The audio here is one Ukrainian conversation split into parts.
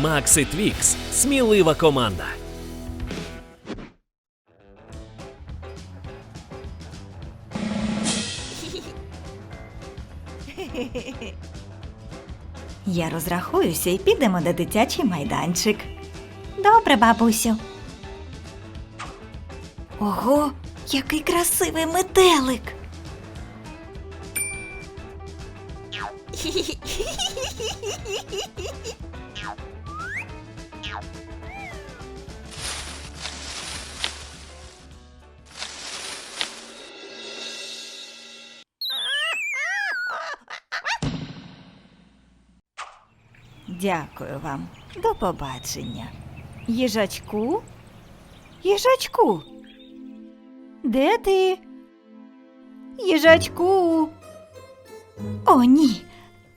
Макс і Твікс смілива команда. Я розрахуюся і підемо на дитячий майданчик. Добре, бабусю. Ого, який красивий метелик. Дякую вам. До побачення. Їжачку? Їжачку. Де ти? Їжачку. О, ні.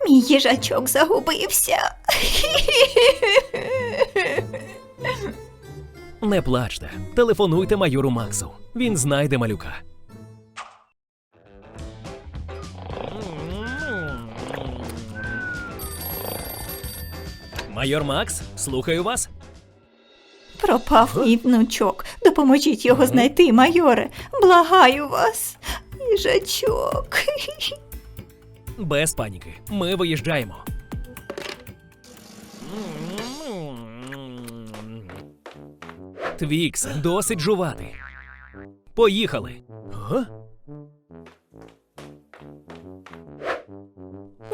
Мій їжачок загубився. Не плачте, телефонуйте майору Максу. Він знайде малюка. Майор Макс, слухаю вас. Пропав мій внучок. Допоможіть його знайти, майоре. Благаю вас. Їжачок. Без паніки. Ми виїжджаємо. Твікс, досить жувати. Поїхали. Га?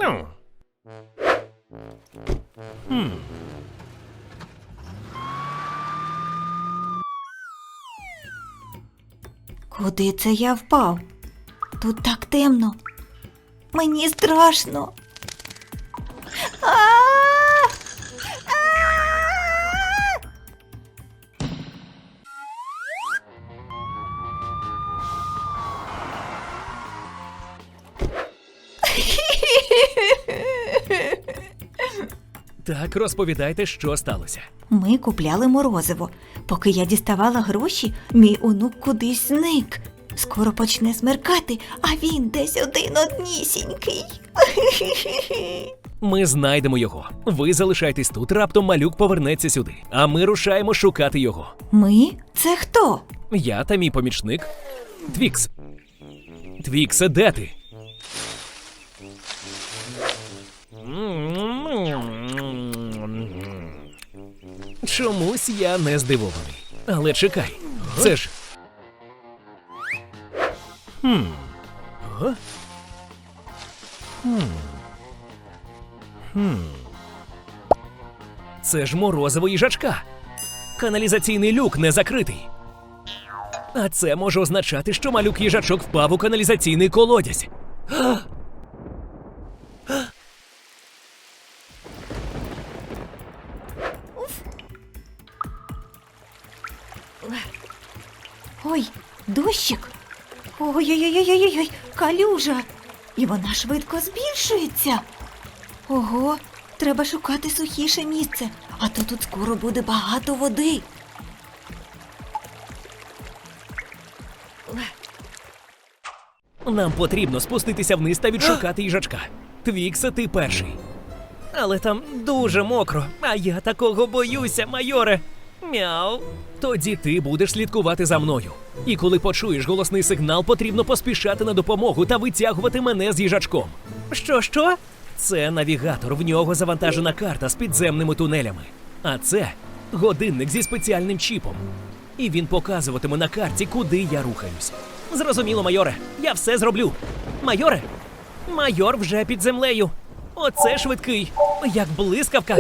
Ну. Хм. Куди це я впав? Тут так темно. Мені страшно. Так, розповідайте, що сталося. Ми купляли морозиво. Поки я діставала гроші, мій онук кудись зник. Скоро почне смеркати, а він десь один однісінький. Ми знайдемо його. Ви залишайтесь тут, раптом малюк повернеться сюди. А ми рушаємо шукати його. Ми? Це хто? Я та мій помічник. Твікс. Твіксе, де ти? Чомусь я не здивований. Але чекай, це ж. Хм. Хм. Хм. Це ж морозиво їжачка. Каналізаційний люк не закритий. А це може означати, що малюк їжачок впав у каналізаційний колодязь. А! Ой, дощик. Ой-ой-ой-ой-ой, калюжа. І вона швидко збільшується. Ого, треба шукати сухіше місце, а то тут скоро буде багато води. Нам потрібно спуститися вниз та відшукати їжачка. Твікса, ти перший. Але там дуже мокро, а я такого боюся, майоре. Мяу. Тоді ти будеш слідкувати за мною. І коли почуєш голосний сигнал, потрібно поспішати на допомогу та витягувати мене з їжачком. Що, що? Це навігатор, в нього завантажена карта з підземними тунелями. А це годинник зі спеціальним чіпом. І він показуватиме на карті, куди я рухаюсь. Зрозуміло, майоре, я все зроблю. Майоре, майор вже під землею. Оце швидкий, як блискавка.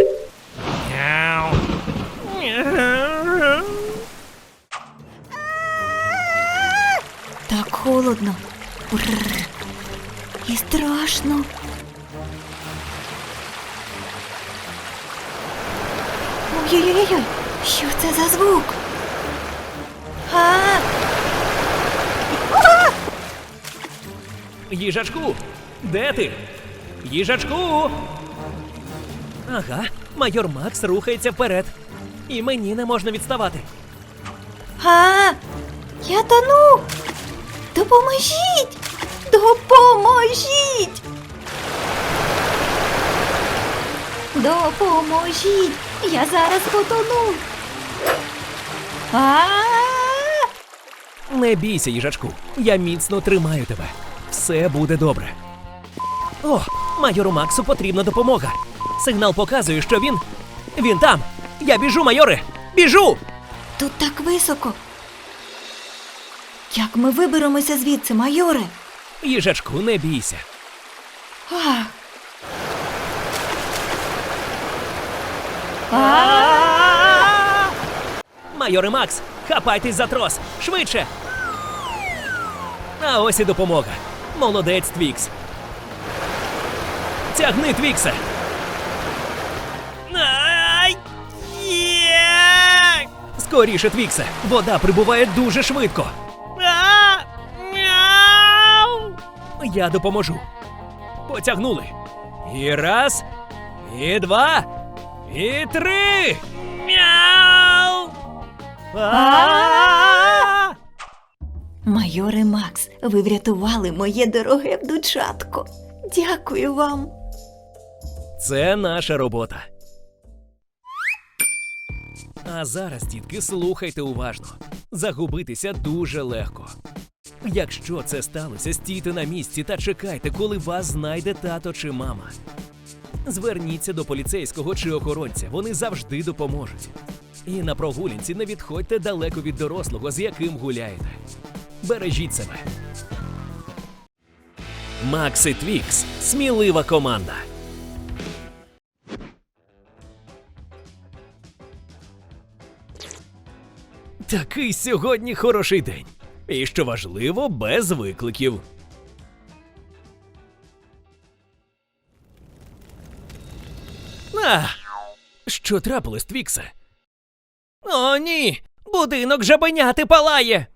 Холодно. Бррр. І страшно. Ой-ой-ой, що це за звук? А! Їжачку, де ти? Їжачку. Ага, майор Макс рухається вперед. І мені не можна відставати. А! Я тону! Допоможіть! Допоможіть! Допоможіть! Я зараз потону. А! Не бійся, їжачку. Я міцно тримаю тебе. Все буде добре. О, майору Максу потрібна допомога. Сигнал показує, що він. Він там. Я біжу, майоре! Біжу! Тут так високо. Як ми виберемося звідси, майоре? Їжачку, не бійся. А. А! Майоре Макс, хапайтесь за трос! Швидше! А ось і допомога. Молодець Твікс. Тягни! Ай! Є! Скоріше, Твіксе! Вода прибуває дуже швидко. Я допоможу. Потягнули. І раз, і два, і три. Мяу! Майоре Макс, ви врятували моє дороге внучатко. Дякую вам. Це наша робота. А зараз, дітки, слухайте уважно. Загубитися дуже легко. Якщо це сталося, стійте на місці та чекайте, коли вас знайде тато чи мама. Зверніться до поліцейського чи охоронця, вони завжди допоможуть. І на прогулянці не відходьте далеко від дорослого, з яким гуляєте. Бережіть себе. Макс і Твікс смілива команда. Такий сьогодні хороший день. І що важливо, без викликів. А, що трапилось, Твіксе? О, ні! Будинок жабеняти палає.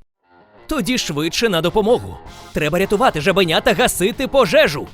Тоді швидше на допомогу. Треба рятувати жабеня та гасити пожежу.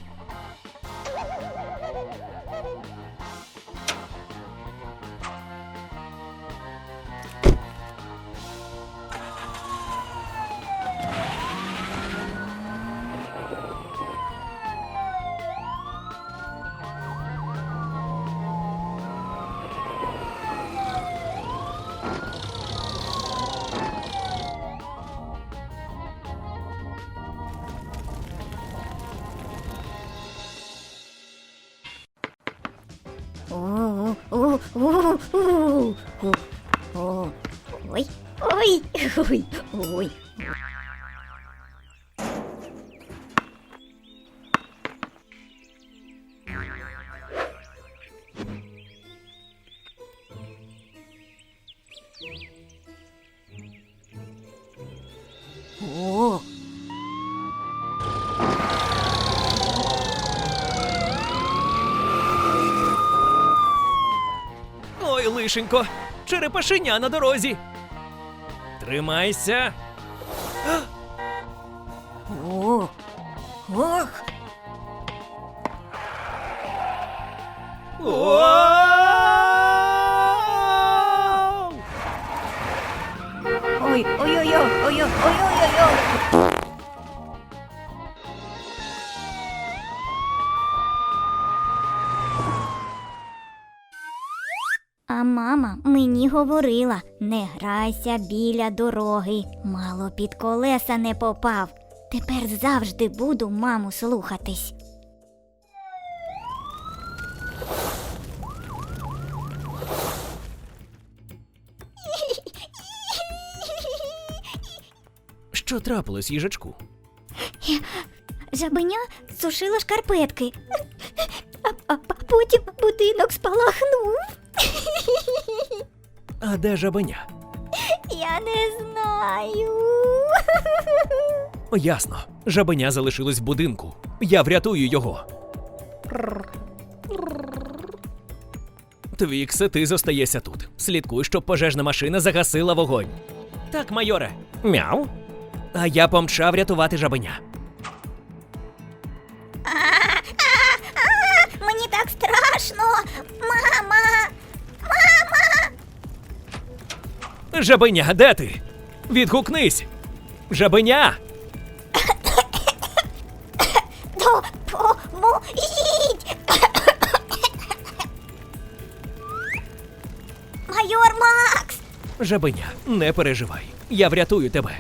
тихішенько. Черепашиня на дорозі. Тримайся. О, ох. Ой, ой-ой-ой, ой-ой-ой-ой-ой. А мама мені говорила: не грайся біля дороги, мало під колеса не попав. Тепер завжди буду маму слухатись. Що трапилось, їжачку? Жабеня сушила шкарпетки, а, а, а потім будинок спалахнув. А де жабеня? Я не знаю. Ясно. Жабеня залишилось в будинку. Я врятую його. Твіксе, ти зостаєшся тут. Слідкуй, щоб пожежна машина загасила вогонь. Так, майоре. Мяу. А я помчав рятувати жабеня. Мені так страшно. Жабеня, де ти? Відгукнись! Жабеня! Допоможіть! Майор Макс! Жабеня, не переживай. Я врятую тебе.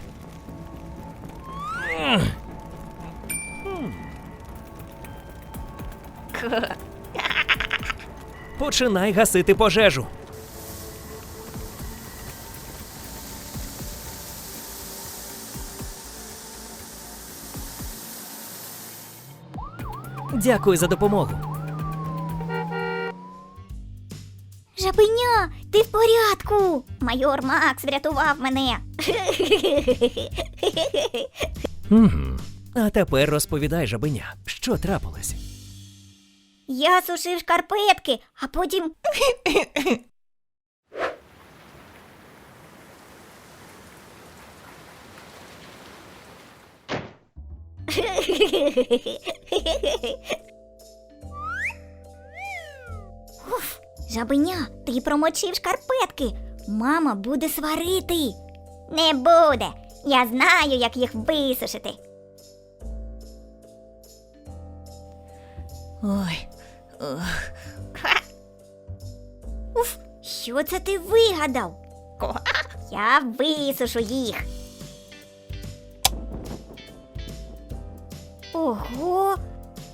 Починай гасити пожежу. Дякую за допомогу. Жабеня, ти в порядку! Майор Макс врятував мене. А тепер розповідай, жабеня, що трапилось? Я сушив шкарпетки, а потім. Уф, жабеня, ти промочив шкарпетки. Мама буде сварити. Не буде. Я знаю, як їх висушити. Ой, Уф, що це ти вигадав? Я висушу їх. Ого,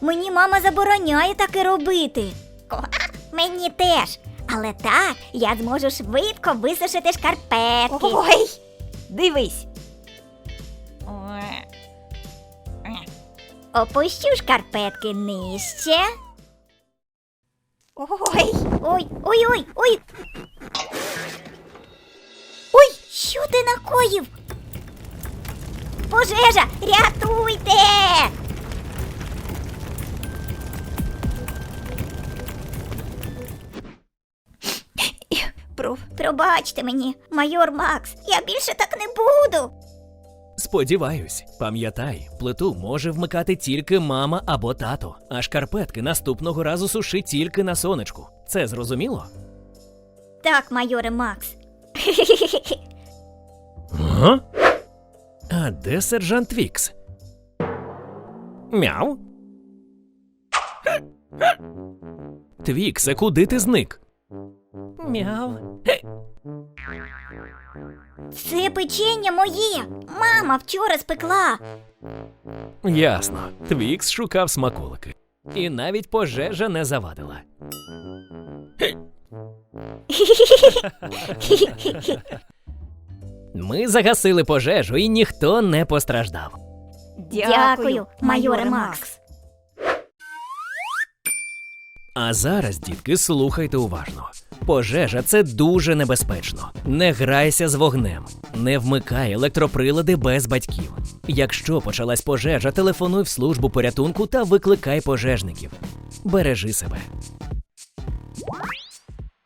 мені мама забороняє таке робити. Мені теж. Але так я зможу швидко висушити шкарпетки. ой, дивись. Опущу шкарпетки нижче. Ой, Ой, ой, ой, ой. Ой, що ти накоїв? Пожежа, рятуйте! Про... Пробачте мені, майор Макс, я більше так не буду. Сподіваюсь, пам'ятай, плиту може вмикати тільки мама або тато, а шкарпетки наступного разу суши тільки на сонечку. Це зрозуміло? Так, майоре Макс. Ага. А де сержант Вікс? Мяу. Твіксе, куди ти зник? Мяу. Це печення моє. Мама вчора спекла. Ясно. Твікс шукав смаколики. І навіть пожежа не завадила. Ми загасили пожежу і ніхто не постраждав. Дякую, майоре Макс. А зараз, дітки, слухайте уважно. Пожежа це дуже небезпечно. Не грайся з вогнем, не вмикай електроприлади без батьків. Якщо почалась пожежа, телефонуй в службу порятунку та викликай пожежників. Бережи себе.